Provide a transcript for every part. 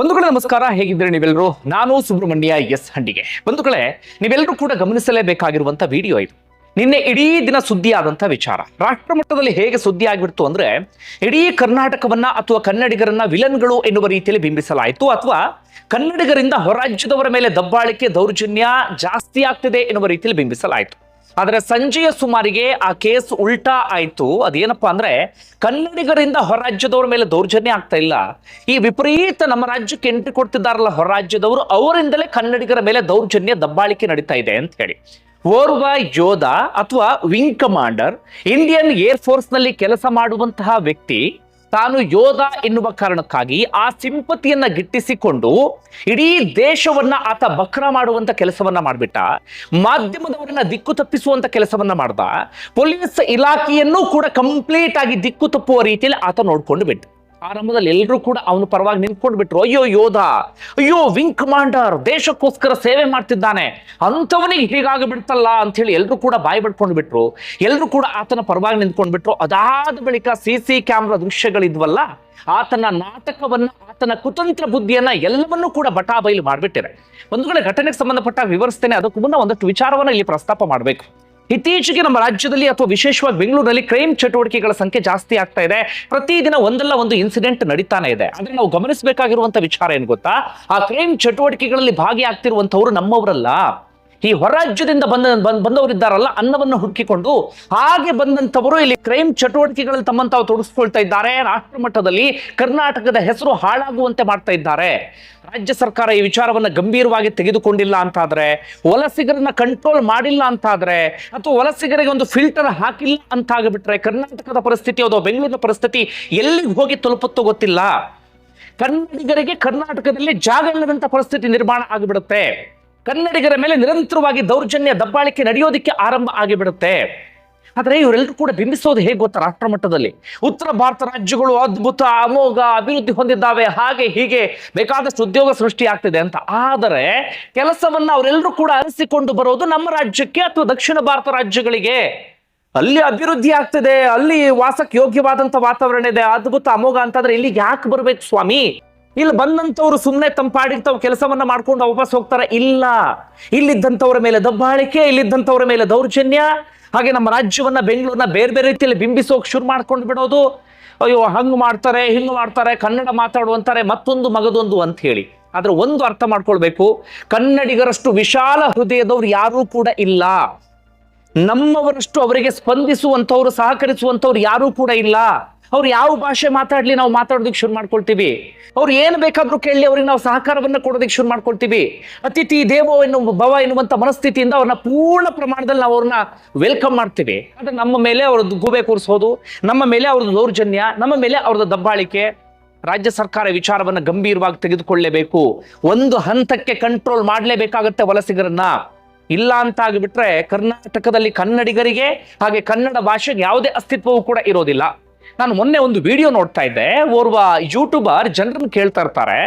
ಬಂಧುಗಳೇ, ನಮಸ್ಕಾರ. ಹೇಗಿದ್ದೀರಿ ನೀವೆಲ್ಲರೂ ನಾನು ಸುಬ್ರಹ್ಮಣ್ಯ ಎಸ್ ಹಂಡಿಗೆ. ಬಂಧುಗಳೇ ನೀವೆಲ್ಲರೂ ಕೂಡ ಗಮನಿಸಲೇಬೇಕಾಗಿರುವಂತ ವಿಡಿಯೋ ಇದು. ನಿನ್ನೆ ಇಡೀ ದಿನ ಸುದ್ದಿ ವಿಚಾರ. ರಾಷ್ಟ್ರ ಮಟ್ಟದಲ್ಲಿ ಹೇಗೆ ಸುದ್ದಿ ಆಗಿಬಿಡ್ತು ಅಂದ್ರೆ, ಇಡೀ ಕರ್ನಾಟಕವನ್ನ ಅಥವಾ ಕನ್ನಡಿಗರನ್ನ ವಿಲನ್ಗಳು ಎನ್ನುವ ರೀತಿಯಲ್ಲಿ ಬಿಂಬಿಸಲಾಯಿತು ಅಥವಾ ಕನ್ನಡಿಗರಿಂದ ಹೊರರಾಜ್ಯದವರ ಮೇಲೆ ದಬ್ಬಾಳಿಕೆ ದೌರ್ಜನ್ಯ ಜಾಸ್ತಿ ಆಗ್ತಿದೆ ಎನ್ನುವ ರೀತಿಯಲ್ಲಿ ಬಿಂಬಿಸಲಾಯಿತು. ಆದರೆ ಸಂಜೆಯ ಸುಮಾರಿಗೆ ಆ ಕೇಸ್ ಉಲ್ಟಾ ಆಯ್ತು. ಅದೇನಪ್ಪ ಅಂದ್ರೆ ಕನ್ನಡಿಗರಿಂದ ಹೊರಾಜ್ಯದವರ ಮೇಲೆ ದೌರ್ಜನ್ಯ ಆಗ್ತಾ ಇಲ್ಲ. ಈ ವಿಪರೀತ ನಮ್ಮ ರಾಜ್ಯಕ್ಕೆ ಎಂಟ್ರಿ ಕೊಡ್ತಿದ್ದಾರಲ್ಲ ಹೊರರಾಜ್ಯದವರು, ಅವರಿಂದಲೇ ಕನ್ನಡಿಗರ ಮೇಲೆ ದೌರ್ಜನ್ಯ ದಬ್ಬಾಳಿಕೆ ನಡೀತಾ ಇದೆ ಅಂತ ಹೇಳಿ. ಓರ್ವ ಯೋಧ ಅಥವಾ ವಿಂಗ್ ಕಮಾಂಡರ್ ಇಂಡಿಯನ್ ಏರ್ ಫೋರ್ಸ್ನಲ್ಲಿ ಕೆಲಸ ಮಾಡುವಂತಹ ವ್ಯಕ್ತಿ ತಾನು ಯೋಧ ಎನ್ನುವ ಕಾರಣಕ್ಕಾಗಿ ಆ ಸಿಂಪತಿಯನ್ನ ಗಿಟ್ಟಿಸಿಕೊಂಡು ಇಡೀ ದೇಶವನ್ನ ಆತ ಬಕ್ರ ಮಾಡುವಂತ ಕೆಲಸವನ್ನ ಮಾಡಿಬಿಟ್ಟ. ಮಾಧ್ಯಮದವರನ್ನ ದಿಕ್ಕು ತಪ್ಪಿಸುವಂತ ಕೆಲಸವನ್ನ ಮಾಡ್ದ. ಪೊಲೀಸ್ ಇಲಾಖೆಯನ್ನು ಕೂಡ ಕಂಪ್ಲೀಟ್ ಆಗಿ ದಿಕ್ಕು ತಪ್ಪುವ ರೀತಿಯಲ್ಲಿ ಆತ ನೋಡ್ಕೊಂಡು ಬಿಟ್ಟ. ಆರಂಭದಲ್ಲಿ ಎಲ್ಲರೂ ಕೂಡ ಅವನು ಪರವಾಗಿ ನಿಂತ್ಕೊಂಡು ಬಿಟ್ರು ಅಯ್ಯೋ ಯೋಧ, ಅಯ್ಯೋ ವಿಂಗ್ ಕಮಾಂಡರ್ ದೇಶಕ್ಕೋಸ್ಕರ ಸೇವೆ ಮಾಡ್ತಿದ್ದಾನೆ, ಅಂಥವನಿಗೆ ಹೀಗಾಗಿ ಬಿಡ್ತಲ್ಲ ಅಂತ ಹೇಳಿ ಎಲ್ಲರೂ ಕೂಡ ಬಾಯಿ ಬಿಟ್ಕೊಂಡು ಬಿಟ್ರು ಎಲ್ಲರೂ ಕೂಡ ಆತನ ಪರವಾಗಿ ನಿಂತ್ಕೊಂಡು ಬಿಟ್ರು ಅದಾದ ಬಳಿಕ ಸಿ ಸಿ ಕ್ಯಾಮ್ರಾ ದೃಶ್ಯಗಳಿದ್ವಲ್ಲ, ಆತನ ನಾಟಕವನ್ನ, ಆತನ ಕುತಂತ್ರ ಬುದ್ಧಿಯನ್ನ ಎಲ್ಲವನ್ನೂ ಕೂಡ ಬಟಾಬೈಲು ಮಾಡಿಬಿಟ್ಟಿದೆ. ಒಂದು ಘಟನೆಗೆ ಸಂಬಂಧಪಟ್ಟ ವಿವರಿಸ್ತೇನೆ. ಅದಕ್ಕೂ ಮುನ್ನ ಒಂದಷ್ಟು ವಿಚಾರವನ್ನ ಇಲ್ಲಿ ಪ್ರಸ್ತಾಪ ಮಾಡಬೇಕು. ಇತ್ತೀಚೆಗೆ ನಮ್ಮ ರಾಜ್ಯದಲ್ಲಿ ಅಥವಾ ವಿಶೇಷವಾಗಿ ಬೆಂಗಳೂರಿನಲ್ಲಿ ಕ್ರೈಮ್ ಚಟುವಟಿಕೆಗಳ ಸಂಖ್ಯೆ ಜಾಸ್ತಿ ಆಗ್ತಾ ಇದೆ. ಪ್ರತಿದಿನ ಒಂದಲ್ಲ ಒಂದು ಇನ್ಸಿಡೆಂಟ್ ನಡೀತಾನೆ ಇದೆ. ಆದ್ರೆ ನಾವು ಗಮನಿಸಬೇಕಾಗಿರುವಂತ ವಿಚಾರ ಏನ್ ಗೊತ್ತಾ? ಆ ಕ್ರೈಮ್ ಚಟುವಟಿಕೆಗಳಲ್ಲಿ ಭಾಗಿಯಾಗ್ತಿರುವಂತವ್ರು ನಮ್ಮವರಲ್ಲ. ಈ ಹೊರಾಜ್ಯದಿಂದ ಬಂದ, ಬಂದ್- ಬಂದವರಿದ್ದಾರಲ್ಲ ಅನ್ನವನ್ನು ಹುಡುಕಿಕೊಂಡು ಹಾಗೆ ಬಂದಂಥವರು ಇಲ್ಲಿ ಕ್ರೈಮ್ ಚಟುವಟಿಕೆಗಳಲ್ಲಿ ತಮ್ಮನ್ನು ತಾವು ತೊಡಗಿಸ್ಕೊಳ್ತಾ ಇದ್ದಾರೆ. ರಾಷ್ಟ್ರ ಮಟ್ಟದಲ್ಲಿ ಕರ್ನಾಟಕದ ಹೆಸರು ಹಾಳಾಗುವಂತೆ ಮಾಡ್ತಾ ಇದ್ದಾರೆ. ರಾಜ್ಯ ಸರ್ಕಾರ ಈ ವಿಚಾರವನ್ನ ಗಂಭೀರವಾಗಿ ತೆಗೆದುಕೊಂಡಿಲ್ಲ ಅಂತಾದ್ರೆ, ವಲಸಿಗರನ್ನ ಕಂಟ್ರೋಲ್ ಮಾಡಿಲ್ಲ ಅಂತಾದ್ರೆ, ಅಥವಾ ವಲಸಿಗರಿಗೆ ಒಂದು ಫಿಲ್ಟರ್ ಹಾಕಿಲ್ಲ ಅಂತ ಆಗಿಬಿಟ್ರೆ ಕರ್ನಾಟಕದ ಪರಿಸ್ಥಿತಿ ಅಥವಾ ಬೆಂಗಳೂರಿನ ಪರಿಸ್ಥಿತಿ ಎಲ್ಲಿಗೆ ಹೋಗಿ ತಲುಪುತ್ತೋ ಗೊತ್ತಿಲ್ಲ. ಕನ್ನಡಿಗರಿಗೆ ಕರ್ನಾಟಕದಲ್ಲಿ ಜಾಗ ಇಲ್ಲದಂತ ಪರಿಸ್ಥಿತಿ ನಿರ್ಮಾಣ ಆಗಿಬಿಡುತ್ತೆ. ಕನ್ನಡಿಗರ ಮೇಲೆ ನಿರಂತರವಾಗಿ ದೌರ್ಜನ್ಯ ದಬ್ಬಾಳಿಕೆ ನಡೆಯೋದಕ್ಕೆ ಆರಂಭ ಆಗಿಬಿಡುತ್ತೆ. ಆದರೆ ಇವರೆಲ್ಲರೂ ಕೂಡ ಬಿಂಬಿಸೋದು ಹೇಗೆ ಗೊತ್ತಾ ರಾಷ್ಟ್ರ ಮಟ್ಟದಲ್ಲಿ? ಉತ್ತರ ಭಾರತ ರಾಜ್ಯಗಳು ಅದ್ಭುತ, ಅಮೋಘ, ಅಭಿವೃದ್ಧಿ ಹೊಂದಿದ್ದಾವೆ, ಹಾಗೆ ಹೀಗೆ ಬೇಕಾದಷ್ಟು ಉದ್ಯೋಗ ಸೃಷ್ಟಿ ಆಗ್ತಿದೆ ಅಂತ. ಆದರೆ ಕೆಲಸವನ್ನು ಅವರೆಲ್ಲರೂ ಕೂಡ ಅರಸಿಕೊಂಡು ಬರೋದು ನಮ್ಮ ರಾಜ್ಯಕ್ಕೆ ಅಥವಾ ದಕ್ಷಿಣ ಭಾರತ ರಾಜ್ಯಗಳಿಗೆ? ಅಲ್ಲಿ ಅಭಿವೃದ್ಧಿ ಆಗ್ತಿದೆ, ಅಲ್ಲಿ ವಾಸಕ್ಕೆ ಯೋಗ್ಯವಾದಂತ ವಾತಾವರಣ ಇದೆ, ಅದ್ಭುತ, ಅಮೋಘ ಅಂತಂದ್ರೆ ಇಲ್ಲಿಗೆ ಯಾಕೆ ಬರ್ಬೇಕು ಸ್ವಾಮಿ? ಇಲ್ಲಿ ಬಂದಂತವ್ರು ಸುಮ್ಮನೆ ತಮ್ಮ ಕೆಲಸವನ್ನ ಮಾಡ್ಕೊಂಡು ವಾಪಸ್ ಹೋಗ್ತಾರ? ಇಲ್ಲ. ಇಲ್ಲಿದ್ದಂಥವ್ರ ಮೇಲೆ ದಬ್ಬಾಳಿಕೆ, ಇಲ್ಲಿದ್ದಂಥವ್ರ ಮೇಲೆ ದೌರ್ಜನ್ಯ, ಹಾಗೆ ನಮ್ಮ ರಾಜ್ಯವನ್ನ, ಬೆಂಗಳೂರನ್ನ ಬೇರೆ ಬೇರೆ ರೀತಿಯಲ್ಲಿ ಬಿಂಬಿಸೋಕೆ ಶುರು ಮಾಡ್ಕೊಂಡು ಬಿಡೋದು. ಅಯ್ಯೋ, ಹಂಗ್ ಮಾಡ್ತಾರೆ, ಹಿಂಗ್ ಮಾಡ್ತಾರೆ, ಕನ್ನಡ ಮಾತಾಡುವಂತಾರೆ, ಮತ್ತೊಂದು ಮಗದೊಂದು ಅಂತ ಹೇಳಿ. ಆದ್ರೆ ಒಂದು ಅರ್ಥ ಮಾಡ್ಕೊಳ್ಬೇಕು, ಕನ್ನಡಿಗರಷ್ಟು ವಿಶಾಲ ಹೃದಯದವ್ರು ಯಾರೂ ಕೂಡ ಇಲ್ಲ. ನಮ್ಮವರಷ್ಟು ಅವರಿಗೆ ಸ್ಪಂದಿಸುವಂಥವ್ರು, ಸಹಕರಿಸುವಂಥವ್ರು ಯಾರೂ ಕೂಡ ಇಲ್ಲ. ಅವ್ರು ಯಾವ ಭಾಷೆ ಮಾತಾಡ್ಲಿ ನಾವು ಮಾತಾಡೋದಕ್ಕೆ ಶುರು ಮಾಡ್ಕೊಳ್ತೀವಿ. ಅವ್ರು ಏನು ಬೇಕಾದ್ರೂ ಕೇಳಲಿ ಅವ್ರಿಗೆ ನಾವು ಸಹಕಾರವನ್ನ ಕೊಡೋದಕ್ಕೆ ಶುರು ಮಾಡ್ಕೊಳ್ತೀವಿ. ಅತಿಥಿ ದೇವೋ ಎನ್ನುವ ಭವ ಎನ್ನುವಂಥ ಮನಸ್ಥಿತಿಯಿಂದ ಅವ್ರನ್ನ ಪೂರ್ಣ ಪ್ರಮಾಣದಲ್ಲಿ ನಾವು ಅವ್ರನ್ನ ವೆಲ್ಕಮ್ ಮಾಡ್ತೀವಿ. ಅಂದ್ರೆ ನಮ್ಮ ಮೇಲೆ ಅವ್ರದ್ದು ಗೂಬೆ ಕೂರಿಸೋದು, ನಮ್ಮ ಮೇಲೆ ಅವ್ರದ್ದು ದೌರ್ಜನ್ಯ, ನಮ್ಮ ಮೇಲೆ ಅವ್ರದ್ದು ದಬ್ಬಾಳಿಕೆ ರಾಜ್ಯ ಸರ್ಕಾರ ವಿಚಾರವನ್ನು ಗಂಭೀರವಾಗಿ ತೆಗೆದುಕೊಳ್ಳಲೇಬೇಕು ಒಂದು ಹಂತಕ್ಕೆ ಕಂಟ್ರೋಲ್ ಮಾಡಲೇಬೇಕಾಗತ್ತೆ ವಲಸಿಗರನ್ನ. ಇಲ್ಲ ಅಂತ ಆಗಿಬಿಟ್ರೆ ಕರ್ನಾಟಕದಲ್ಲಿ ಕನ್ನಡಿಗರಿಗೆ ಹಾಗೆ ಕನ್ನಡ ಭಾಷೆಗೆ ಯಾವುದೇ ಅಸ್ತಿತ್ವವೂ ಕೂಡ ಇರೋದಿಲ್ಲ. ನಾನು ಮೊನ್ನೆ ಒಂದು ವಿಡಿಯೋ ನೋಡ್ತಾ ಇದ್ದೆ, ಓರ್ವ ಯೂಟ್ಯೂಬರ್ ಜನರನ್ನು ಕೇಳ್ತಾ ಇರ್ತಾರೆ,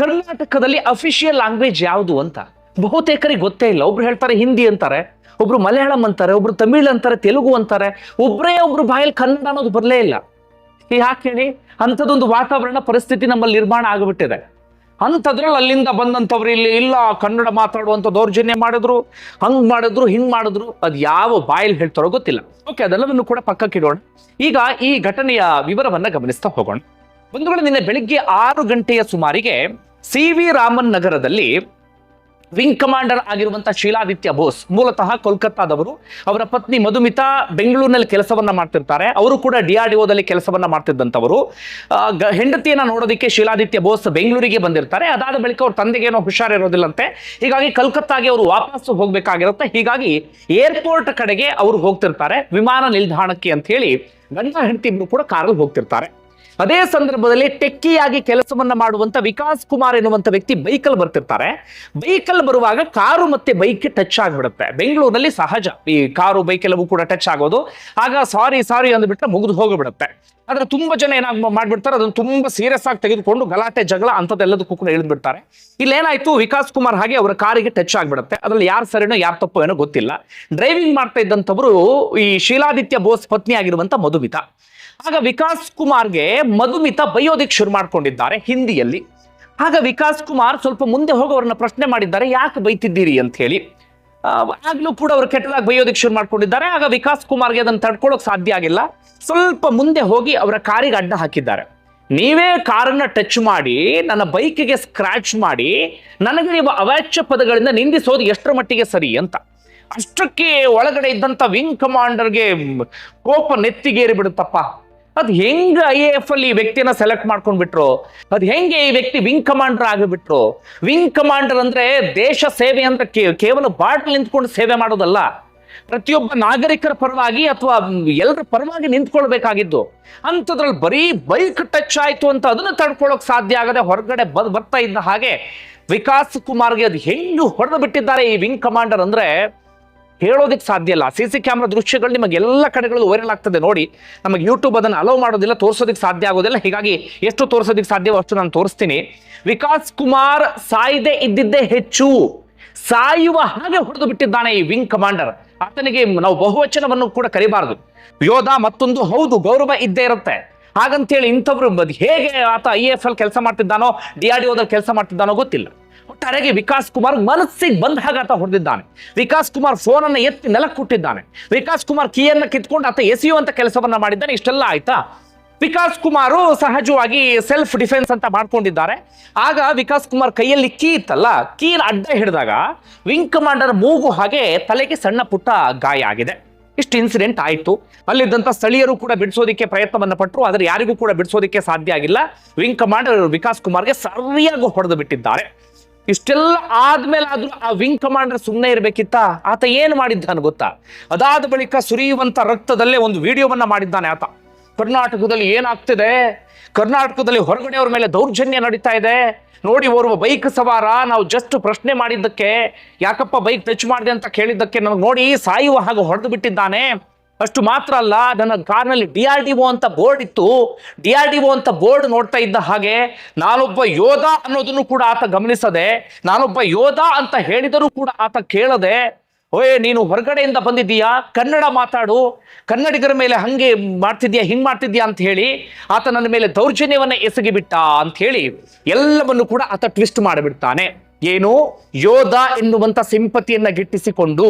ಕರ್ನಾಟಕದಲ್ಲಿ ಅಫಿಷಿಯಲ್ ಲ್ಯಾಂಗ್ವೇಜ್ ಯಾವುದು ಅಂತ? ಬಹುತೇಕರಿಗೆ ಗೊತ್ತೇ ಇಲ್ಲ, ಒಬ್ರು ಹೇಳ್ತಾರೆ ಹಿಂದಿ ಅಂತಾರೆ, ಒಬ್ರು ಮಲಯಾಳಂ ಅಂತಾರೆ, ಒಬ್ರು ತಮಿಳ್ ಅಂತಾರೆ, ತೆಲುಗು ಅಂತಾರೆ ಒಬ್ಬರೇ ಒಬ್ರು ಬಾಯಲ್ಲಿ ಕನ್ನಡ ಅನ್ನೋದು ಬರಲೇ ಇಲ್ಲ. ಯಾಕೆ ಹೇಳಿ ಅಂಥದ್ದೊಂದು ವಾತಾವರಣ ಪರಿಸ್ಥಿತಿ ನಮ್ಮಲ್ಲಿ ನಿರ್ಮಾಣ ಆಗಿಬಿಟ್ಟಿದೆ. ಅಂಥದ್ರಲ್ಲಿ ಅಲ್ಲಿಂದ ಬಂದಂಥವ್ರು ಇಲ್ಲಿ ಇಲ್ಲ, ಕನ್ನಡ ಮಾತಾಡುವಂಥ ದೌರ್ಜನ್ಯ ಮಾಡಿದ್ರು, ಹಂಗೆ ಮಾಡಿದ್ರು, ಹಿಂಗ್ ಮಾಡಿದ್ರು, ಅದು ಯಾವ ಬಾಯಲ್ಲಿ ಹೇಳ್ತಾರೋ ಗೊತ್ತಿಲ್ಲ. ಓಕೆ, ಅದೆಲ್ಲವನ್ನು ಕೂಡ ಪಕ್ಕಕ್ಕಿಡೋಣ ಈಗ ಈ ಘಟನೆಯ ವಿವರವನ್ನ ಗಮನಿಸ್ತಾ ಹೋಗೋಣ. ಬಂಧುಗಳು, ನಿನ್ನೆ ಬೆಳಿಗ್ಗೆ ಆರು ಗಂಟೆಯ ಸುಮಾರಿಗೆ ಸಿ ವಿ ರಾಮನ್ ನಗರದಲ್ಲಿ ವಿಂಗ್ ಕಮಾಂಡರ್ ಆಗಿರುವಂತಹ ಶೀಲಾದಿತ್ಯ ಬೋಸ್, ಮೂಲತಃ ಕೋಲ್ಕತ್ತಾದವರು. ಅವರ ಪತ್ನಿ ಮಧುಮಿತಾ ಬೆಂಗಳೂರಿನಲ್ಲಿ ಕೆಲಸವನ್ನ ಮಾಡ್ತಿರ್ತಾರೆ. ಅವರು ಕೂಡ ಡಿಆರ್ಡಿಒದಲ್ಲಿ ಕೆಲಸವನ್ನ ಮಾಡ್ತಿದ್ದಂಥವರು. ಹೆಂಡತಿಯನ್ನ ನೋಡೋದಕ್ಕೆ ಶೀಲಾದಿತ್ಯ ಬೋಸ್ ಬೆಂಗಳೂರಿಗೆ ಬಂದಿರ್ತಾರೆ. ಅದಾದ ಬಳಿಕ ಅವ್ರ ತಂದೆಗೆ ಏನೋ ಹುಷಾರಿರೋದಿಲ್ಲಂತೆ ಹೀಗಾಗಿ ಕಲ್ಕತ್ತಾಗೆ ಅವರು ವಾಪಸ್ ಹೋಗ್ಬೇಕಾಗಿರುತ್ತೆ. ಹೀಗಾಗಿ ಏರ್ಪೋರ್ಟ್ ಕಡೆಗೆ ಅವರು ಹೋಗ್ತಿರ್ತಾರೆ. ವಿಮಾನ ನಿಲ್ದಾಣಕ್ಕೆ ಅಂತ ಹೇಳಿ ಗಂಡ ಹೆಂಡತಿ ಇಬ್ರು ಕೂಡ ಕಾರಲ್ಲಿ ಹೋಗ್ತಿರ್ತಾರೆ. ಅದೇ ಸಂದರ್ಭದಲ್ಲಿ ಟೆಕ್ಕಿಯಾಗಿ ಕೆಲಸವನ್ನ ಮಾಡುವಂತ ವಿಕಾಸ್ ಕುಮಾರ್ ಎನ್ನುವಂತ ವ್ಯಕ್ತಿ ಬೈಕಲ್ಲಿ ಬರ್ತಿರ್ತಾರೆ. ಬೈಕಲ್ಲಿ ಬರುವಾಗ ಕಾರು ಮತ್ತೆ ಬೈಕ್ ಟಚ್ ಆಗಿಬಿಡುತ್ತೆ. ಬೆಂಗಳೂರಿನಲ್ಲಿ ಸಹಜ. ಈ ಕಾರು, ಬೈಕ್ ಎಲ್ಲವೂ ಕೂಡ ಟಚ್ ಆಗೋದು. ಆಗ ಸಾರಿ ಸಾರಿ ಅಂದ್ಬಿಟ್ರೆ ಮುಗಿದು ಹೋಗಿಬಿಡುತ್ತೆ. ಆದ್ರೆ ತುಂಬಾ ಜನ ಏನಾಗ ಮಾಡ್ಬಿಡ್ತಾರೆ, ಅದನ್ನು ತುಂಬಾ ಸೀರಿಯಸ್ ಆಗಿ ತೆಗೆದುಕೊಂಡು ಗಲಾಟೆ, ಜಗಳ ಅಂತದೆಲ್ಲದಕ್ಕೂ ಕೂಡ ಇಳಿದ್ಬಿಡ್ತಾರೆ. ಇಲ್ಲೇನಾಯ್ತು, ವಿಕಾಸ್ ಕುಮಾರ್ ಹಾಗೆ ಅವರ ಕಾರಿಗೆ ಟಚ್ ಆಗ್ಬಿಡುತ್ತೆ. ಅದ್ರಲ್ಲಿ ಯಾರು ಸರಿನೋ, ಯಾರು ತಪ್ಪು ಏನೋ ಗೊತ್ತಿಲ್ಲ. ಡ್ರೈವಿಂಗ್ ಮಾಡ್ತಾ ಇದ್ದಂಥವ್ರು ಈ ಶೀಲಾದಿತ್ಯ ಬೋಸ್ ಪತ್ನಿ ಆಗಿರುವಂತ ಮಧುಮಿತಾ. ಆಗ ವಿಕಾಸ್ ಕುಮಾರ್ಗೆ ಮಧುಮಿತ ಬೈಯೋದಿಕ್ ಶುರು ಮಾಡ್ಕೊಂಡಿದ್ದಾರೆ ಹಿಂದಿಯಲ್ಲಿ. ಆಗ ವಿಕಾಸ್ ಕುಮಾರ್ ಸ್ವಲ್ಪ ಮುಂದೆ ಹೋಗಿ ಅವರನ್ನ ಪ್ರಶ್ನೆ ಮಾಡಿದ್ದಾರೆ, ಯಾಕೆ ಬೈತಿದ್ದೀರಿ ಅಂತ ಹೇಳಿ. ಆಗ್ಲೂ ಕೂಡ ಅವರು ಕೆಟ್ಟದಾಗಿ ಬೈಯೋದಕ್ಕೆ ಶುರು ಮಾಡ್ಕೊಂಡಿದ್ದಾರೆ. ಆಗ ವಿಕಾಸ್ ಕುಮಾರ್ಗೆ ಅದನ್ನು ತಡ್ಕೊಳಕ್ ಸಾಧ್ಯ ಆಗಿಲ್ಲ. ಸ್ವಲ್ಪ ಮುಂದೆ ಹೋಗಿ ಅವರ ಕಾರಿಗೆ ಅಡ್ಡ ಹಾಕಿದ್ದಾರೆ. ನೀವೇ ಕಾರನ್ನ ಟಚ್ ಮಾಡಿ, ನನ್ನ ಬೈಕಿಗೆ ಸ್ಕ್ರಾಚ್ ಮಾಡಿ, ನನಗೆ ನೀವು ಅವಾಚ್ಯ ಪದಗಳಿಂದ ನಿಂದಿಸೋದು ಎಷ್ಟರ ಮಟ್ಟಿಗೆ ಸರಿ ಅಂತ. ಅಷ್ಟಕ್ಕೆ ಒಳಗಡೆ ಇದ್ದಂತ ವಿಂಗ್ ಕಮಾಂಡರ್ಗೆ ಕೋಪ ನೆತ್ತಿಗೇರಿ ಬಿಡುತ್ತಪ್ಪ ಅದ್ ಹೆಂಗೆ ಐ ಎ ಎಫ್ ಅಲ್ಲಿ ಈ ವ್ಯಕ್ತಿಯನ್ನ ಸೆಲೆಕ್ಟ್ ಮಾಡ್ಕೊಂಡ್ಬಿಟ್ರು ಅದು ಹೆಂಗೆ ಈ ವ್ಯಕ್ತಿ ವಿಂಗ್ ಕಮಾಂಡರ್ ಆಗಿಬಿಟ್ರು? ವಿಂಗ್ ಕಮಾಂಡರ್ ಅಂದ್ರೆ ದೇಶ ಸೇವೆ ಅಂದ್ರೆ ಕೇವಲ ಬಾಟ್ಲ್ ನಿಂತ್ಕೊಂಡು ಸೇವೆ ಮಾಡೋದಲ್ಲ. ಪ್ರತಿಯೊಬ್ಬ ನಾಗರಿಕರ ಪರವಾಗಿ ಅಥವಾ ಎಲ್ಲರ ಪರವಾಗಿ ನಿಂತ್ಕೊಳ್ಬೇಕಾಗಿದ್ದು. ಅಂಥದ್ರಲ್ಲಿ ಬರೀ ಬೈಕ್ ಟಚ್ ಆಯ್ತು ಅಂತ ಅದನ್ನ ತಡ್ಕೊಳ್ಳೋಕೆ ಸಾಧ್ಯ ಆಗದೆ ಹೊರಗಡೆ ಬದ್ ಬರ್ತಾ ಇದ್ದ ಹಾಗೆ ವಿಕಾಸ್ ಕುಮಾರ್ಗೆ ಅದು ಹೆಂಗೆ ಹೊಡೆದು ಬಿಟ್ಟಿದ್ದಾರೆ ಈ ವಿಂಗ್ ಕಮಾಂಡರ್ ಅಂದ್ರೆ ಹೇಳೋದಕ್ಕೆ ಸಾಧ್ಯ ಇಲ್ಲ. ಸಿ ಸಿ ಕ್ಯಾಮ್ರಾ ದೃಶ್ಯಗಳು ನಿಮಗೆ ಎಲ್ಲ ಕಡೆಗಳು ವೈರಲ್ ಆಗ್ತದೆ ನೋಡಿ. ನಮಗೆ ಯೂಟ್ಯೂಬ್ ಅದನ್ನು ಅಲೋ ಮಾಡೋದಿಲ್ಲ ತೋರಿಸೋದಕ್ಕೆ ಸಾಧ್ಯ ಆಗೋದಿಲ್ಲ. ಹೀಗಾಗಿ ಎಷ್ಟು ತೋರಿಸೋದಕ್ಕೆ ಸಾಧ್ಯವೋ ಅಷ್ಟು ನಾನು ತೋರಿಸ್ತೀನಿ. ವಿಕಾಸ್ ಕುಮಾರ್ ಸಾಯದೆ ಇದ್ದಿದ್ದೇ ಹೆಚ್ಚು. ಸಾಯುವ ಹಾಗೆ ಹೊಡೆದು ಬಿಟ್ಟಿದ್ದಾನೆ ಈ ವಿಂಗ್ ಕಮಾಂಡರ್ ಆತನಿಗೆ ನಾವು ಬಹುವಚನವನ್ನು ಕೂಡ ಕರಿಬಾರದು. ಯೋಧ ಮತ್ತೊಂದು ಹೌದು, ಗೌರವ ಇದ್ದೇ ಇರುತ್ತೆ. ಹಾಗಂತೇಳಿ ಇಂಥವ್ರು ಹೇಗೆ ಆತ ಐ ಎಫ್ ಎಲ್ ಕೆಲಸ ಮಾಡ್ತಿದ್ದಾನೋ ಡಿ ಆರ್ ಡಿ ಓದಲ್ಲಿ ಕೆಲಸ ಮಾಡ್ತಿದ್ದಾನೋ ಗೊತ್ತಿಲ್ಲ. ಒಟ್ಟಾರೆಗೆ ವಿಕಾಸ್ ಕುಮಾರ್ ಮನಸ್ಸಿಗೆ ಬಂದ ಹಾಗೆ ಆತ ಹೊಡೆದಿದ್ದಾನೆ. ವಿಕಾಸ್ ಕುಮಾರ್ ಫೋನ್ ಅನ್ನು ಎತ್ತಿ ನೆಲಕ್ಕೆ ಕೊಟ್ಟಿದ್ದಾನೆ. ವಿಕಾಸ್ ಕುಮಾರ್ ಕೀಯನ್ನ ಕಿತ್ಕೊಂಡು ಆತ ಎಸೆಯುವಂತ ಕೆಲಸವನ್ನ ಮಾಡಿದ್ದಾನೆ. ಇಷ್ಟೆಲ್ಲ ಆಯ್ತಾ? ವಿಕಾಸ್ ಕುಮಾರು ಸಹಜವಾಗಿ ಸೆಲ್ಫ್ ಡಿಫೆನ್ಸ್ ಅಂತ ಮಾಡ್ಕೊಂಡಿದ್ದಾರೆ. ಆಗ ವಿಕಾಸ್ ಕುಮಾರ್ ಕೈಯಲ್ಲಿ ಕೀ ಇತ್ತಲ್ಲ ಕೀನ ಅಡ್ಡ ಹಿಡಿದಾಗ ವಿಂಗ್ ಕಮಾಂಡರ್ ಮೂಗು ಹಾಗೆ ತಲೆಗೆ ಸಣ್ಣ ಪುಟ್ಟ ಗಾಯ ಆಗಿದೆ. ಇಷ್ಟು ಇನ್ಸಿಡೆಂಟ್ ಆಯಿತು. ಅಲ್ಲಿದ್ದಂಥ ಸ್ಥಳೀಯರು ಕೂಡ ಬಿಡಿಸೋದಕ್ಕೆ ಪ್ರಯತ್ನವನ್ನ ಪಟ್ಟರು ಆದರೆ ಯಾರಿಗೂ ಕೂಡ ಬಿಡಿಸೋದಕ್ಕೆ ಸಾಧ್ಯ ಆಗಿಲ್ಲ. ವಿಂಗ್ ಕಮಾಂಡರ್ ವಿಕಾಸ್ ಕುಮಾರ್ಗೆ ಸರಿಯಾಗಿ ಹೊಡೆದು ಬಿಟ್ಟಿದ್ದಾರೆ. ಇಷ್ಟೆಲ್ಲ ಆದ್ಮೇಲೆ ಆದ್ರೂ ಆ ವಿಂಗ್ ಕಮಾಂಡರ್ ಸುಮ್ಮನೆ ಇರಬೇಕಿತ್ತ? ಆತ ಏನು ಮಾಡಿದ್ದಾನೆ ಗೊತ್ತಾ? ಅದಾದ ಬಳಿಕ ಸುರಿಯುವಂತ ರಕ್ತದಲ್ಲೇ ಒಂದು ವಿಡಿಯೋವನ್ನ ಮಾಡಿದ್ದಾನೆ ಆತ. ಕರ್ನಾಟಕದಲ್ಲಿ ಏನಾಗ್ತಿದೆ? ಕರ್ನಾಟಕದಲ್ಲಿ ಹೊರಗಡೆಯವ್ರ ಮೇಲೆ ದೌರ್ಜನ್ಯ ನಡೀತಾ ಇದೆ. ನೋಡಿ, ಓರ್ವ ಬೈಕ್ ಸವಾರ, ನಾವು ಜಸ್ಟ್ ಪ್ರಶ್ನೆ ಮಾಡಿದ್ದಕ್ಕೆ, ಯಾಕಪ್ಪ ಬೈಕ್ ಟಚ್ ಮಾಡಿದೆ ಅಂತ ಕೇಳಿದ್ದಕ್ಕೆ ನನಗೆ ನೋಡಿ ಸಾಯುವ ಹಾಗೆ ಹೊಡೆದು ಬಿಟ್ಟಿದ್ದಾನೆ. ಅಷ್ಟು ಮಾತ್ರ ಅಲ್ಲ, ನನ್ನ ಕಾರ್ನಲ್ಲಿ ಡಿ ಆರ್ ಡಿ ಒ ಅಂತ ಬೋರ್ಡ್ ಇತ್ತು. ಡಿ ಆರ್ ಡಿ ಒ ಅಂತ ಬೋರ್ಡ್ ನೋಡ್ತಾ ಇದ್ದ ಹಾಗೆ ನಾನೊಬ್ಬ ಯೋಧ ಅನ್ನೋದನ್ನು ಕೂಡ ಆತ ಗಮನಿಸದೆ, ನಾನೊಬ್ಬ ಯೋಧ ಅಂತ ಹೇಳಿದರೂ ಕೂಡ ಆತ ಕೇಳದೆ, ಓಯ್, ನೀನು ಹೊರಗಡೆಯಿಂದ ಬಂದಿದ್ದೀಯಾ? ಕನ್ನಡ ಮಾತಾಡು. ಕನ್ನಡಿಗರ ಮೇಲೆ ಹಂಗೆ ಮಾಡ್ತಿದ್ಯಾ ಹಿಂಗ್ ಮಾಡ್ತಿದ್ಯಾ ಅಂತ ಹೇಳಿ ಆತ ನನ್ನ ಮೇಲೆ ದೌರ್ಜನ್ಯವನ್ನ ಎಸಗಿಬಿಟ್ಟ ಅಂತ ಹೇಳಿ ಎಲ್ಲವನ್ನು ಕೂಡ ಆತ ಟ್ವಿಸ್ಟ್ ಮಾಡಿಬಿಡ್ತಾನೆ. ಏನು? ಯೋಧ ಎನ್ನುವಂಥ ಸಿಂಪತಿಯನ್ನ ಗಿಟ್ಟಿಸಿಕೊಂಡು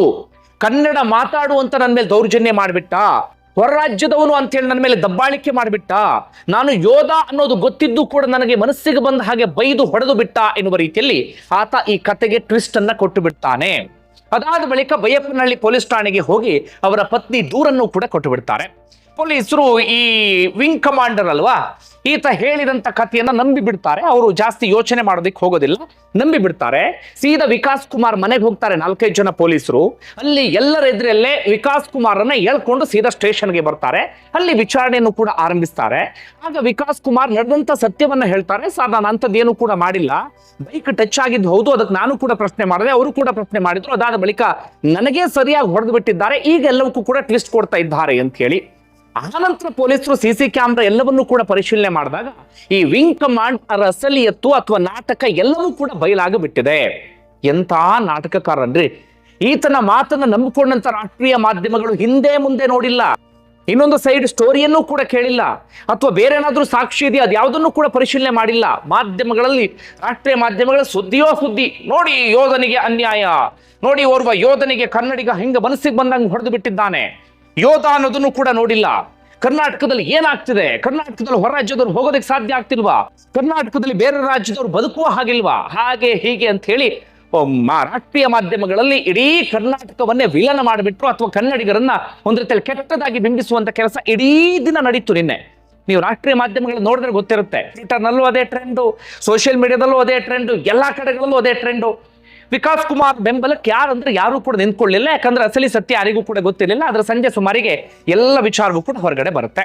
ಕನ್ನಡ ಮಾತಾಡುವಂತ ನನ್ನ ಮೇಲೆ ದೌರ್ಜನ್ಯ ಮಾಡಿಬಿಟ್ಟ. ಹೊರರಾಜ್ಯದವನು ಅಂತೇಳಿ ನನ್ನ ಮೇಲೆ ದಬ್ಬಾಳಿಕೆ ಮಾಡಿಬಿಟ್ಟ. ನಾನು ಯೋಧ ಅನ್ನೋದು ಗೊತ್ತಿದ್ದು ಕೂಡ ನನಗೆ ಮನಸ್ಸಿಗೆ ಬಂದ ಹಾಗೆ ಬೈದು ಹೊಡೆದು ಬಿಟ್ಟ ಎನ್ನುವ ರೀತಿಯಲ್ಲಿ ಆತ ಈ ಕತೆಗೆ ಟ್ವಿಸ್ಟ್ ಅನ್ನ ಕೊಟ್ಟು ಬಿಡ್ತಾನೆ. ಅದಾದ ಬಳಿಕ ಬೈಯಪ್ಪನಹಳ್ಳಿ ಪೊಲೀಸ್ ಠಾಣೆಗೆ ಹೋಗಿ ಅವರ ಪತ್ನಿ ದೂರನ್ನು ಕೂಡ ಕೊಟ್ಟು ಬಿಡ್ತಾರೆ. ಪೊಲೀಸರು ಈ ವಿಂಗ್ ಕಮಾಂಡರ್ ಅಲ್ವಾ? ಈತ ಹೇಳಿದಂತ ಕಥೆಯನ್ನ ನಂಬಿ ಬಿಡ್ತಾರೆ. ಅವರು ಜಾಸ್ತಿ ಯೋಚನೆ ಮಾಡೋದಕ್ಕೆ ಹೋಗೋದಿಲ್ಲ. ನಂಬಿ ಬಿಡ್ತಾರೆ. ಸೀದಾ ವಿಕಾಸ್ ಕುಮಾರ್ ಮನೆಗೆ ಹೋಗ್ತಾರೆ ನಾಲ್ಕೈದು ಜನ ಪೊಲೀಸರು. ಅಲ್ಲಿ ಎಲ್ಲರ ಎದುರಲ್ಲೇ ವಿಕಾಸ್ ಕುಮಾರನ್ನ ಹೇಳ್ಕೊಂಡು ಸೀದಾ ಸ್ಟೇಷನ್ಗೆ ಬರ್ತಾರೆ. ಅಲ್ಲಿ ವಿಚಾರಣೆಯನ್ನು ಕೂಡ ಆರಂಭಿಸ್ತಾರೆ. ಆಗ ವಿಕಾಸ್ ಕುಮಾರ್ ನಡೆದಂತ ಸತ್ಯವನ್ನ ಹೇಳ್ತಾರೆ. ಸರ್ ನಾನು ಅಂಥದ್ದೇನು ಕೂಡ ಮಾಡಿಲ್ಲ. ಬೈಕ್ ಟಚ್ ಆಗಿದ್ದು ಹೌದು, ಅದಕ್ಕೆ ನಾನು ಕೂಡ ಪ್ರಶ್ನೆ ಮಾಡಿದೆ, ಅವರು ಕೂಡ ಪ್ರಶ್ನೆ ಮಾಡಿದ್ರು. ಅದಾದ ಬಳಿಕ ನನಗೆ ಸರಿಯಾಗಿ ಹೊಡೆದು ಬಿಟ್ಟಿದ್ದಾರೆ. ಈಗ ಎಲ್ಲವಕ್ಕೂ ಕೂಡ ಟ್ವಿಸ್ಟ್ ಕೊಡ್ತಾ ಇದ್ದಾರೆ ಅಂತ ಹೇಳಿ ಆನಂತರ ಪೊಲೀಸರು ಸಿ ಸಿ ಕ್ಯಾಮ್ರಾ ಎಲ್ಲವನ್ನೂ ಕೂಡ ಪರಿಶೀಲನೆ ಮಾಡಿದಾಗ ಈ ವಿಂಗ್ ಕಮಾಂಡ್ ಅಸಲಿಯತ್ತು ಅಥವಾ ನಾಟಕ ಎಲ್ಲವೂ ಕೂಡ ಬಯಲಾಗಿ ಬಿಟ್ಟಿದೆ ಎಂತ ನಾಟಕಕಾರನ್ರಿ? ಈತನ ಮಾತನ್ನ ನಂಬಿಕೊಂಡಂತ ರಾಷ್ಟ್ರೀಯ ಮಾಧ್ಯಮಗಳು ಹಿಂದೆ ಮುಂದೆ ನೋಡಿಲ್ಲ. ಇನ್ನೊಂದು ಸೈಡ್ ಸ್ಟೋರಿಯನ್ನು ಕೂಡ ಕೇಳಿಲ್ಲ. ಅಥವಾ ಬೇರೆ ಏನಾದ್ರೂ ಸಾಕ್ಷಿ ಇದೆಯಾ? ಅದ್ಯಾವುದನ್ನು ಕೂಡ ಪರಿಶೀಲನೆ ಮಾಡಿಲ್ಲ. ಮಾಧ್ಯಮಗಳಲ್ಲಿ, ರಾಷ್ಟ್ರೀಯ ಮಾಧ್ಯಮಗಳ ಸುದ್ದಿಯೋ ಸುದ್ದಿ. ನೋಡಿ ಯೋಧನಿಗೆ ಅನ್ಯಾಯ. ನೋಡಿ ಓರ್ವ ಯೋಧನಿಗೆ ಕನ್ನಡಿಗ ಹಿಂಗ ಮನಸ್ಸಿಗೆ ಬಂದಂಗೆ ಹೊಡೆದು ಬಿಟ್ಟಿದ್ದಾನೆ. ಯೋಧ ಅನ್ನೋದನ್ನು ಕೂಡ ನೋಡಿಲ್ಲ. ಕರ್ನಾಟಕದಲ್ಲಿ ಏನಾಗ್ತಿದೆ? ಕರ್ನಾಟಕದಲ್ಲಿ ಹೊರ ರಾಜ್ಯದವ್ರು ಹೋಗೋದಕ್ಕೆ ಸಾಧ್ಯ ಆಗ್ತಿಲ್ವಾ? ಕರ್ನಾಟಕದಲ್ಲಿ ಬೇರೆ ರಾಜ್ಯದವ್ರು ಬದುಕುವ ಹಾಗಿಲ್ವಾ? ಹಾಗೆ ಹೀಗೆ ಅಂತ ಹೇಳಿ ರಾಷ್ಟ್ರೀಯ ಮಾಧ್ಯಮಗಳಲ್ಲಿ ಇಡೀ ಕರ್ನಾಟಕವನ್ನೇ ವಿಲನ ಮಾಡಿಬಿಟ್ರು ಅಥವಾ ಕನ್ನಡಿಗರನ್ನ ಒಂದು ರೀತಿಯಲ್ಲಿ ಕೆಟ್ಟದಾಗಿ ಬಿಂಬಿಸುವಂತ ಕೆಲಸ ಇಡೀ ದಿನ ನಡೀತು ನಿನ್ನೆ. ನೀವು ರಾಷ್ಟ್ರೀಯ ಮಾಧ್ಯಮಗಳು ನೋಡಿದ್ರೆ ಗೊತ್ತಿರುತ್ತೆ. ಟ್ವಿಟರ್ನಲ್ಲೂ ಅದೇ ಟ್ರೆಂಡು ಸೋಷಿಯಲ್ ಮೀಡಿಯಾದಲ್ಲೂ ಅದೇ ಟ್ರೆಂಡು ಎಲ್ಲಾ ಕಡೆಗಳಲ್ಲೂ ಅದೇ ಟ್ರೆಂಡು ವಿಕಾಸ್ ಕುಮಾರ್ ಬೆಂಬಲಕ್ಕೆ ಯಾರು ಅಂದ್ರೆ ಯಾರು ಕೂಡ ನಿಂತ್ಕೊಳ್ಳಿಲ್ಲ. ಯಾಕಂದ್ರೆ ಅಸಲಿ ಸತ್ಯ ಯಾರಿಗೂ ಕೂಡ ಗೊತ್ತಿರಲಿಲ್ಲ. ಆದ್ರೆ ಸಂಜೆ ಸುಮಾರಿಗೆ ಎಲ್ಲ ವಿಚಾರವೂ ಕೂಡ ಹೊರಗಡೆ ಬರುತ್ತೆ.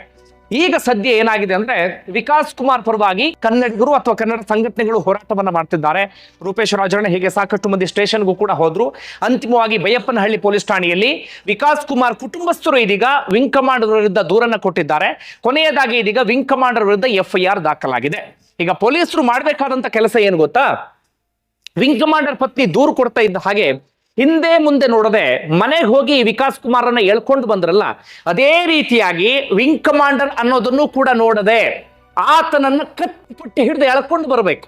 ಈಗ ಸದ್ಯ ಏನಾಗಿದೆ ಅಂದ್ರೆ ವಿಕಾಸ್ ಕುಮಾರ್ ಪರವಾಗಿ ಕನ್ನಡಿಗರು ಅಥವಾ ಕನ್ನಡ ಸಂಘಟನೆಗಳು ಹೋರಾಟವನ್ನ ಮಾಡ್ತಿದ್ದಾರೆ. ರೂಪೇಶ್ ರಾಜಣ್ಣ ಹೀಗೆ ಸಾಕಷ್ಟು ಮಂದಿ ಸ್ಟೇಷನ್ಗೂ ಕೂಡ ಹೋದ್ರು. ಅಂತಿಮವಾಗಿ ಬೈಯಪ್ಪನಹಳ್ಳಿ ಪೊಲೀಸ್ ಠಾಣೆಯಲ್ಲಿ ವಿಕಾಸ್ ಕುಮಾರ್ ಕುಟುಂಬಸ್ಥರು ಇದೀಗ ವಿಂಗ್ ಕಮಾಂಡರ್ ವಿರುದ್ಧ ದೂರನ್ನ ಕೊಟ್ಟಿದ್ದಾರೆ. ಕೊನೆಯದಾಗಿ ಇದೀಗ ವಿಂಗ್ ಕಮಾಂಡರ್ ವಿರುದ್ಧ ಎಫ್ಐಆರ್ ದಾಖಲಾಗಿದೆ. ಈಗ ಪೊಲೀಸರು ಮಾಡಬೇಕಾದಂತ ಕೆಲಸ ಏನು ಗೊತ್ತಾ? ವಿಂಗ್ ಕಮಾಂಡರ್ ಪತ್ನಿ ದೂರು ಕೊಡ್ತಾ ಇದ್ದ ಹಾಗೆ ಹಿಂದೆ ಮುಂದೆ ನೋಡದೆ ಮನೆಗೆ ಹೋಗಿ ವಿಕಾಸ್ ಕುಮಾರನ್ನ ಎಳ್ಕೊಂಡು ಬಂದ್ರಲ್ಲ, ಅದೇ ರೀತಿಯಾಗಿ ವಿಂಗ್ ಕಮಾಂಡರ್ ಅನ್ನೋದನ್ನು ಕೂಡ ನೋಡದೆ ಆತನನ್ನ ಕಟ್ಟಿಪಟ್ಟಿ ಹಿಡಿದು ಎಳ್ಕೊಂಡು ಬರಬೇಕು.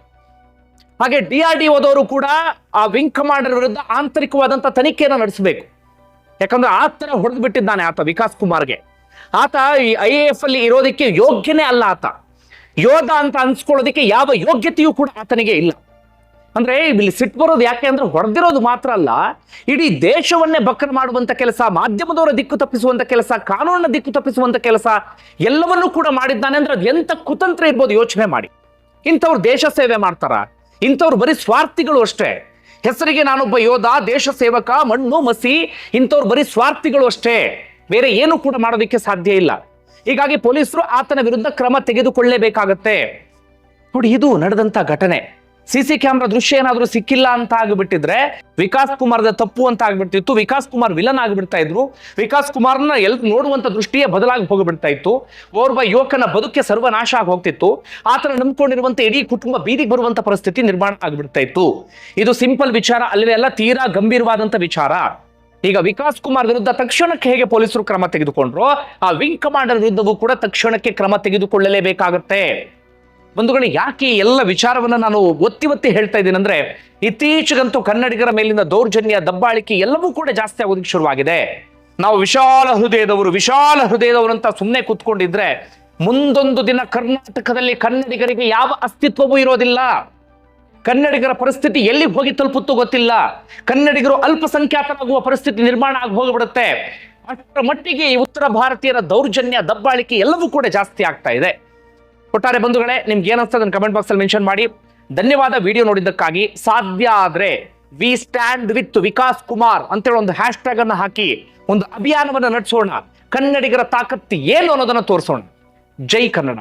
ಹಾಗೆ ಡಿ ಆರ್ ಡಿ ಓದವರು ಕೂಡ ಆ ವಿಂಗ್ ಕಮಾಂಡರ್ ವಿರುದ್ಧ ಆಂತರಿಕವಾದಂತ ತನಿಖೆಯನ್ನು ನಡೆಸಬೇಕು. ಯಾಕಂದ್ರೆ ಆ ತರ ಹೊಡೆದು ಬಿಟ್ಟಿದ್ದಾನೆ ಆತ ವಿಕಾಸ್ ಕುಮಾರ್ಗೆ. ಆತ ಈ ಐ ಎ ಎಫ್ ಅಲ್ಲಿ ಇರೋದಕ್ಕೆ ಯೋಗ್ಯನೇ ಅಲ್ಲ ಆತ. ಯೋಧ ಅಂತ ಅನ್ಸ್ಕೊಳ್ಳೋದಕ್ಕೆ ಯಾವ ಯೋಗ್ಯತೆಯೂ ಕೂಡ ಆತನಿಗೆ ಇಲ್ಲ. ಅಂದ್ರೆ ಇಲ್ಲಿ ಸಿಟ್ ಬರೋದು ಯಾಕೆ ಅಂದ್ರೆ ಹೊಡೆದಿರೋದು ಮಾತ್ರ ಅಲ್ಲ. ಇಡೀ ದೇಶವನ್ನೇ ಬಕ್ರ ಮಾಡುವಂತ ಕೆಲಸ, ಮಾಧ್ಯಮದವರ ದಿಕ್ಕು ತಪ್ಪಿಸುವಂತ ಕೆಲಸ, ಕಾನೂನಿನ ದಿಕ್ಕು ತಪ್ಪಿಸುವಂತ ಕೆಲಸ ಎಲ್ಲವನ್ನೂ ಕೂಡ ಮಾಡಿದ್ದಾನೆ ಅಂದ್ರೆ ಅದು ಎಂತ ಕುತಂತ್ರ ಇರ್ಬೋದು ಯೋಚನೆ ಮಾಡಿ. ಇಂಥವ್ರು ದೇಶ ಸೇವೆ ಮಾಡ್ತಾರ. ಇಂಥವ್ರು ಬರೀ ಸ್ವಾರ್ಥಿಗಳು ಅಷ್ಟೇ. ಹೆಸರಿಗೆ ನಾನೊಬ್ಬ ಯೋಧ, ದೇಶ ಸೇವಕ, ಮಣ್ಣು, ಮಸಿ, ಇಂಥವ್ರು ಬರೀ ಸ್ವಾರ್ಥಿಗಳು ಅಷ್ಟೇ. ಬೇರೆ ಏನು ಕೂಡ ಮಾಡೋದಕ್ಕೆ ಸಾಧ್ಯ ಇಲ್ಲ. ಹೀಗಾಗಿ ಪೊಲೀಸರು ಆತನ ವಿರುದ್ಧ ಕ್ರಮ ತೆಗೆದುಕೊಳ್ಳಲೇಬೇಕಾಗತ್ತೆ ನೋಡಿ, ಇದು ನಡೆದಂತ ಘಟನೆ. ಸಿ ಸಿ ಕ್ಯಾಮ್ರಾ ದೃಶ್ಯ ಏನಾದ್ರೂ ಸಿಕ್ಕಿಲ್ಲ ಅಂತ ಆಗಿಬಿಟ್ಟಿದ್ರೆ ವಿಕಾಸ್ ಕುಮಾರ್ದ ತಪ್ಪು ಅಂತ ಆಗ್ಬಿಡ್ತಿತ್ತು ವಿಕಾಸ್ ಕುಮಾರ್ ವಿಲನ್ ಆಗಿಬಿಡ್ತಾ ಇದ್ರು. ವಿಕಾಸ್ ಕುಮಾರ್ನ ಎಲ್ ನೋಡುವಂತ ದೃಷ್ಟಿಯೇ ಬದಲಾಗಿ ಹೋಗಿಬಿಡ್ತಾ ಇತ್ತು. ಓರ್ವ ಯುವಕನ ಬದುಕೆ ಸರ್ವನಾಶ ಆಗಿ ಹೋಗ್ತಿತ್ತು. ಆತನ ನಂಬ್ಕೊಂಡಿರುವಂತ ಇಡೀ ಕುಟುಂಬ ಬೀದಿಗೆ ಬರುವಂತ ಪರಿಸ್ಥಿತಿ ನಿರ್ಮಾಣ ಆಗ್ಬಿಡ್ತಾ ಇತ್ತು. ಇದು ಸಿಂಪಲ್ ವಿಚಾರ ಅಲ್ಲವೇ ಅಲ್ಲ ತೀರಾ ಗಂಭೀರವಾದಂತ ವಿಚಾರ. ಈಗ ವಿಕಾಸ್ ಕುಮಾರ್ ವಿರುದ್ಧ ತಕ್ಷಣಕ್ಕೆ ಹೇಗೆ ಪೊಲೀಸರು ಕ್ರಮ ತೆಗೆದುಕೊಂಡ್ರು, ಆ ವಿಂಗ್ ಕಮಾಂಡರ್ ವಿರುದ್ಧವೂ ಕೂಡ ತಕ್ಷಣಕ್ಕೆ ಕ್ರಮ ತೆಗೆದುಕೊಳ್ಳಲೇಬೇಕಾಗತ್ತೆ. ಬಂಧುಗಳು, ಯಾಕೆ ಎಲ್ಲ ವಿಚಾರವನ್ನ ನಾನು ಒತ್ತಿ ಒತ್ತಿ ಹೇಳ್ತಾ ಇದ್ದೀನಿ ಅಂದ್ರೆ, ಇತ್ತೀಚೆಗಂತೂ ಕನ್ನಡಿಗರ ಮೇಲಿನ ದೌರ್ಜನ್ಯ, ದಬ್ಬಾಳಿಕೆ ಎಲ್ಲವೂ ಕೂಡ ಜಾಸ್ತಿ ಆಗೋದಕ್ಕೆ ಶುರುವಾಗಿದೆ. ನಾವು ವಿಶಾಲ ಹೃದಯದವರು ವಿಶಾಲ ಹೃದಯದವರು ಅಂತ ಸುಮ್ಮನೆ ಕೂತ್ಕೊಂಡಿದ್ರೆ, ಮುಂದೊಂದು ದಿನ ಕರ್ನಾಟಕದಲ್ಲಿ ಕನ್ನಡಿಗರಿಗೆ ಯಾವ ಅಸ್ತಿತ್ವವೂ ಇರೋದಿಲ್ಲ. ಕನ್ನಡಿಗರ ಪರಿಸ್ಥಿತಿ ಎಲ್ಲಿ ಹೋಗಿ ತಲುಪುತ್ತೋ ಗೊತ್ತಿಲ್ಲ. ಕನ್ನಡಿಗರು ಅಲ್ಪಸಂಖ್ಯಾತರಾಗುವ ಪರಿಸ್ಥಿತಿ ನಿರ್ಮಾಣ ಆಗಿ ಹೋಗಿಬಿಡುತ್ತೆ. ಅಷ್ಟರ ಮಟ್ಟಿಗೆ ಉತ್ತರ ಭಾರತೀಯರ ದೌರ್ಜನ್ಯ, ದಬ್ಬಾಳಿಕೆ ಎಲ್ಲವೂ ಕೂಡ ಜಾಸ್ತಿ ಆಗ್ತಾ ಇದೆ. ಒಟ್ಟಾರೆ ಬಂಧುಗಳೇ, ನಿಮ್ಗೆ ಏನಿಸ್ತದೆ ಅದನ್ನ ಕಮೆಂಟ್ ಬಾಕ್ಸ್ ಅಲ್ಲಿ ಮೆನ್ಷನ್ ಮಾಡಿ. ಧನ್ಯವಾದ ವಿಡಿಯೋ ನೋಡಿದ್ದಕ್ಕಾಗಿ. ಸಾಧ್ಯ ಆದ್ರೆ we stand with Vikas Kumar ಅಂತೇಳಿ ಒಂದು ಹ್ಯಾಶ್ ಟ್ಯಾಗ್ ಅನ್ನು ಹಾಕಿ, ಒಂದು ಅಭಿಯಾನವನ್ನ ನಡೆಸೋಣ. ಕನ್ನಡಿಗರ ತಾಕತ್ತು ಏನು ಅನ್ನೋದನ್ನ ತೋರಿಸೋಣ. ಜೈ ಕನ್ನಡ